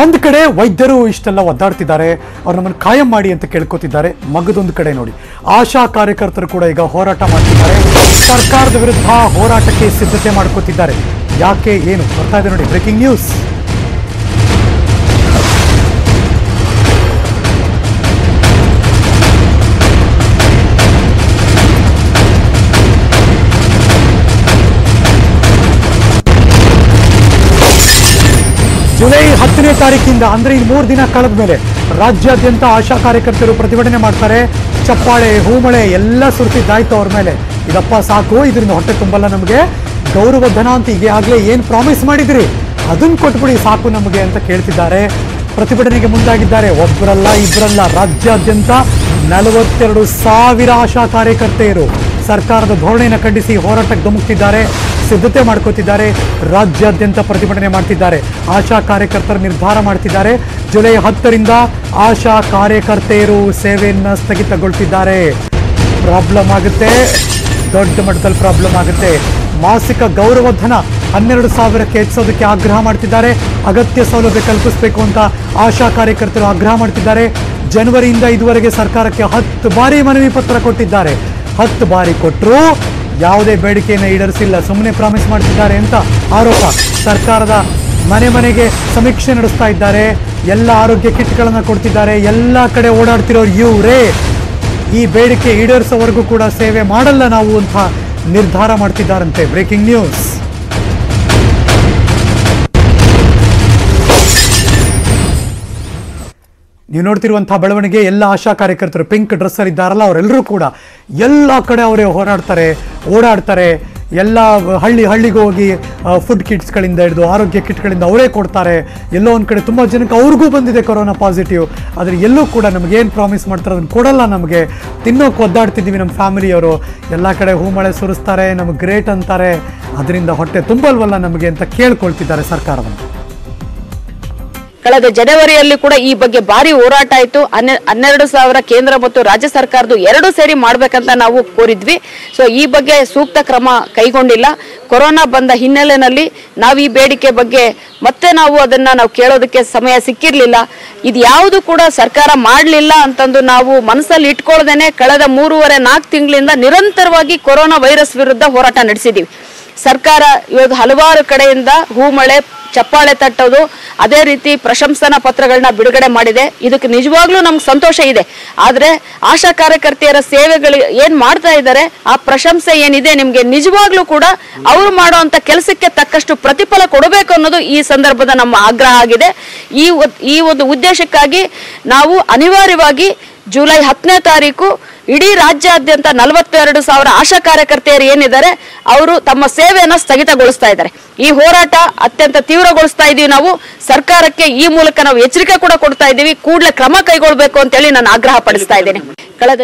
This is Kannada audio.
ಒಂದು ಕಡೆ ವೈದ್ಯರು ಇಷ್ಟೆಲ್ಲ ಒದ್ದಾಡ್ತಿದ್ದಾರೆ, ಅವ್ರು ನಮ್ಮನ್ನು ಕಾಯಂ ಮಾಡಿ ಅಂತ ಕೇಳ್ಕೊತಿದ್ದಾರೆ. ಮಗದೊಂದು ಕಡೆ ನೋಡಿ. ಆಶಾ ಕಾರ್ಯಕರ್ತರು ಕೂಡ ಈಗ ಹೋರಾಟ ಮಾಡ್ತಿದ್ದಾರೆ. ಸರ್ಕಾರದ ವಿರುದ್ಧ ಹೋರಾಟಕ್ಕೆ ಸಿದ್ಧತೆ ಮಾಡ್ಕೋತಿದ್ದಾರೆ. ಯಾಕೆ, ಏನು? ಬರ್ತಾ ಇದೆ ನೋಡಿ. Breaking news. ಜುಲೈ ಹತ್ತನೇ ತಾರೀಕಿಂದ, ಅಂದ್ರೆ ಈ ಮೂರು ದಿನ ಕಳೆದ ಮೇಲೆ ರಾಜ್ಯಾದ್ಯಂತ ಆಶಾ ಕಾರ್ಯಕರ್ತರು ಪ್ರತಿಭಟನೆ ಮಾಡ್ತಾರೆ. ಚಪ್ಪಾಳೆ, ಹೂಮಳೆ ಎಲ್ಲ ಸುರಿಸಿದ್ದಾಯ್ತು ಅವ್ರ ಮೇಲೆ. ಇದಪ್ಪ ಸಾಕು, ಇದರಿಂದ ಹೊಟ್ಟೆ ತುಂಬಲ್ಲ ನಮಗೆ. ಗೌರವಧನ ಅಂತ ಈಗ ಆಗ್ಲೇ ಏನು ಪ್ರಾಮಿಸ್ ಮಾಡಿದ್ರಿ? ಅದನ್ನ ಕೊಟ್ಬಿಡಿ ಸಾಕು ನಮಗೆ ಅಂತ ಕೇಳ್ತಿದ್ದಾರೆ. ಪ್ರತಿಭಟನೆಗೆ ಮುಂದಾಗಿದ್ದಾರೆ. ಒಬ್ಬರಲ್ಲ ಇಬ್ಬರಲ್ಲ ರಾಜ್ಯಾದ್ಯಂತ ನಲವತ್ತೆರಡು ಸಾವಿರ ಆಶಾ ಕಾರ್ಯಕರ್ತೆಯರು. ಸರ್ಕಾರದ ಧೋರಣೆಯನ್ನು ಖಂಡಿಸಿ ಹೋರಾಟಕ್ಕೆ ಧುಮುಕ್ತಿದ್ದಾರೆ, ಸಿದ್ಧತೆ ಮಾಡ್ಕೋತಿದ್ದಾರೆ, ರಾಜ್ಯಾದ್ಯಂತ ಪ್ರತಿಭಟನೆ ಮಾಡ್ತಿದ್ದಾರೆ, ಆಶಾ ಕಾರ್ಯಕರ್ತರು ನಿರ್ಧಾರ ಮಾಡ್ತಿದ್ದಾರೆ. ಜುಲೈ ಹತ್ತರಿಂದ ಆಶಾ ಕಾರ್ಯಕರ್ತೆಯರು ಸೇವೆಯನ್ನು ಸ್ಥಗಿತಗೊಳ್ತಿದ್ದಾರೆ ಪ್ರಾಬ್ಲಮ್ ಆಗುತ್ತೆ, ದೊಡ್ಡ ಮಟ್ಟದಲ್ಲಿ ಪ್ರಾಬ್ಲಮ್ ಆಗುತ್ತೆ. ಮಾಸಿಕ ಗೌರವಧನ ಹನ್ನೆರಡು ಸಾವಿರಕ್ಕೆ ಹೆಚ್ಚಿಸೋದಕ್ಕೆ ಆಗ್ರಹ ಮಾಡ್ತಿದ್ದಾರೆ. ಅಗತ್ಯ ಸೌಲಭ್ಯ ಕಲ್ಪಿಸಬೇಕು ಅಂತ ಆಶಾ ಕಾರ್ಯಕರ್ತರು ಆಗ್ರಹ ಮಾಡ್ತಿದ್ದಾರೆ. ಜನವರಿಯಿಂದ ಇದುವರೆಗೆ ಸರ್ಕಾರಕ್ಕೆ ಹತ್ತು ಬಾರಿ ಮನವಿ ಪತ್ರ ಕೊಟ್ಟಿದ್ದಾರೆ. ಹತ್ತು ಬಾರಿ ಕೊಟ್ಟರು ಯಾವುದೇ ಬೇಡಿಕೆಯನ್ನು ಈಡೇರಿಸಿಲ್ಲ. ಸುಮ್ಮನೆ ಪ್ರಾಮಿಸ್ ಮಾಡ್ತಿದ್ದಾರೆ ಅಂತ ಆರೋಪ. ಸರ್ಕಾರದ ಮನೆ ಮನೆಗೆ ಸಮೀಕ್ಷೆ ನಡೆಸ್ತಾ ಇದ್ದಾರೆ. ಎಲ್ಲ ಆರೋಗ್ಯ ಕಿಟ್ಗಳನ್ನು ಕೊಡ್ತಿದ್ದಾರೆ. ಎಲ್ಲ ಕಡೆ ಓಡಾಡ್ತಿರೋರು ಇವರೇ. ಈ ಬೇಡಿಕೆ ಈಡೇರಿಸೋವರೆಗೂ ಕೂಡ ಸೇವೆ ಮಾಡಲ್ಲ ನಾವು ಅಂತ ನಿರ್ಧಾರ ಮಾಡ್ತಿದ್ದಾರಂತೆ. Breaking news. ನೀವು ನೋಡ್ತಿರುವಂಥ ಬೆಳವಣಿಗೆ ಎಲ್ಲ ಆಶಾ ಕಾರ್ಯಕರ್ತರು ಪಿಂಕ್ ಡ್ರೆಸ್ಸರ್ ಇದ್ದಾರಲ್ಲ ಅವರೆಲ್ಲರೂ ಕೂಡ ಎಲ್ಲ ಕಡೆ ಅವರೇ ಹೋರಾಡ್ತಾರೆ, ಓಡಾಡ್ತಾರೆ. ಎಲ್ಲ ಹಳ್ಳಿ ಹಳ್ಳಿಗೆ ಹೋಗಿ ಫುಡ್ ಕಿಟ್ಸ್ಗಳಿಂದ ಹಿಡಿದು ಆರೋಗ್ಯ ಕಿಟ್ಗಳಿಂದ ಅವರೇ ಕೊಡ್ತಾರೆ. ಎಲ್ಲೋ ಒಂದು ಕಡೆ ತುಂಬ ಜನಕ್ಕೆ ಅವ್ರಿಗೂ ಬಂದಿದೆ ಕೊರೋನಾ ಪಾಸಿಟಿವ್ ಆದರೆ ಎಲ್ಲೂ ಕೂಡ ನಮ್ಗೆ ಏನು ಪ್ರಾಮಿಸ್ ಮಾಡ್ತಾರೆ ಅದನ್ನು ಕೊಡಲ್ಲ ನಮಗೆ. ತಿನ್ನೋಕೆ ಒದ್ದಾಡ್ತಿದ್ದೀವಿ ನಮ್ಮ ಫ್ಯಾಮಿಲಿಯವರು ಎಲ್ಲ ಕಡೆ ಹೂಮಳೆ ಸುರಿಸ್ತಾರೆ, ನಮಗೆ ಗ್ರೇಟ್ ಅಂತಾರೆ. ಅದರಿಂದ ಹೊಟ್ಟೆ ತುಂಬಲ್ವಲ್ಲ ನಮಗೆ ಅಂತ ಕೇಳ್ಕೊಳ್ತಿದ್ದಾರೆ ಸರ್ಕಾರವನ್ನು. ಕಳೆದ ಜನವರಿಯಲ್ಲಿ ಕೂಡ ಈ ಬಗ್ಗೆ ಭಾರಿ ಹೋರಾಟ ಆಯಿತು. ಹನ್ನೆ- ಹನ್ನೆರಡು ಸಾವಿರ ಕೇಂದ್ರ ಮತ್ತು ರಾಜ್ಯ ಸರ್ಕಾರದ್ದು ಎರಡು ಸೇರಿ ಮಾಡಬೇಕಂತ ನಾವು ಕೋರಿದ್ವಿ. ಸೊ ಈ ಬಗ್ಗೆ ಸೂಕ್ತ ಕ್ರಮ ಕೈಗೊಂಡಿಲ್ಲ. ಕೊರೋನಾ ಬಂದ ಹಿನ್ನೆಲೆಯಲ್ಲಿ ನಾವು ಈ ಬೇಡಿಕೆ ಬಗ್ಗೆ ಮತ್ತೆ ನಾವು ಅದನ್ನ ನಾವು ಕೇಳೋದಕ್ಕೆ ಸಮಯ ಸಿಕ್ಕಿರಲಿಲ್ಲ. ಇದು ಯಾವುದು ಕೂಡ ಸರ್ಕಾರ ಮಾಡಲಿಲ್ಲ ಅಂತಂದು ನಾವು ಮನಸ್ಸಲ್ಲಿ ಇಟ್ಕೊಳ್ದೇನೆ ಕಳೆದ ಮೂರುವರೆ ನಾಲ್ಕು ತಿಂಗಳಿಂದ ನಿರಂತರವಾಗಿ ಕೊರೋನಾ ವೈರಸ್ ವಿರುದ್ಧ ಹೋರಾಟ ನಡೆಸಿದ್ದೀವಿ ಸರ್ಕಾರ ಇವತ್ತು ಹಲವಾರು ಕಡೆಯಿಂದ ಹೂಮಳೆ, ಚಪ್ಪಾಳೆ ತಟ್ಟೋದು, ಅದೇ ರೀತಿ ಪ್ರಶಂಸನಾ ಪತ್ರಗಳನ್ನ ಬಿಡುಗಡೆ ಮಾಡಿದೆ. ಇದಕ್ಕೆ ನಿಜವಾಗ್ಲೂ ನಮ್ಗೆ ಸಂತೋಷ ಇದೆ. ಆದರೆ ಆಶಾ ಕಾರ್ಯಕರ್ತೆಯರ ಸೇವೆಗಳು ಏನು ಮಾಡ್ತಾ ಇದ್ದಾರೆ, ಆ ಪ್ರಶಂಸೆ ಏನಿದೆ ನಿಮಗೆ ನಿಜವಾಗ್ಲೂ ಕೂಡ ಅವರು ಮಾಡುವಂತ ಕೆಲಸಕ್ಕೆ ತಕ್ಕಷ್ಟು ಪ್ರತಿಫಲ ಕೊಡಬೇಕು ಅನ್ನೋದು ಈ ಸಂದರ್ಭದ ನಮ್ಮ ಆಗ್ರಹ ಆಗಿದೆ. ಈ ಈ ಒಂದು ಉದ್ದೇಶಕ್ಕಾಗಿ ನಾವು ಅನಿವಾರ್ಯವಾಗಿ ಜುಲೈ ಹತ್ತನೇ ತಾರೀಕು ಇಡೀ ರಾಜ್ಯಾದ್ಯಂತ ನಲವತ್ತೆರಡು ಸಾವಿರ ಆಶಾ ಕಾರ್ಯಕರ್ತೆಯರು ಏನಿದ್ದಾರೆ, ಅವರು ತಮ್ಮ ಸೇವೆಯನ್ನ ಸ್ಥಗಿತಗೊಳಿಸ್ತಾ ಇದ್ದಾರೆ. ಈ ಹೋರಾಟ ಅತ್ಯಂತ ತೀವ್ರಗೊಳಿಸ್ತಾ ಇದೀವಿ ನಾವು. ಸರ್ಕಾರಕ್ಕೆ ಈ ಮೂಲಕ ನಾವು ಎಚ್ಚರಿಕೆ ಕೂಡ ಕೊಡ್ತಾ ಇದ್ದೀವಿ. ಕೂಡಲೇ ಕ್ರಮ ಕೈಗೊಳ್ಬೇಕು ಅಂತೇಳಿ ನಾನು ಆಗ್ರಹ ಪಡಿಸ್ತಾ ಇದ್ದೀನಿ. ಕಳೆದ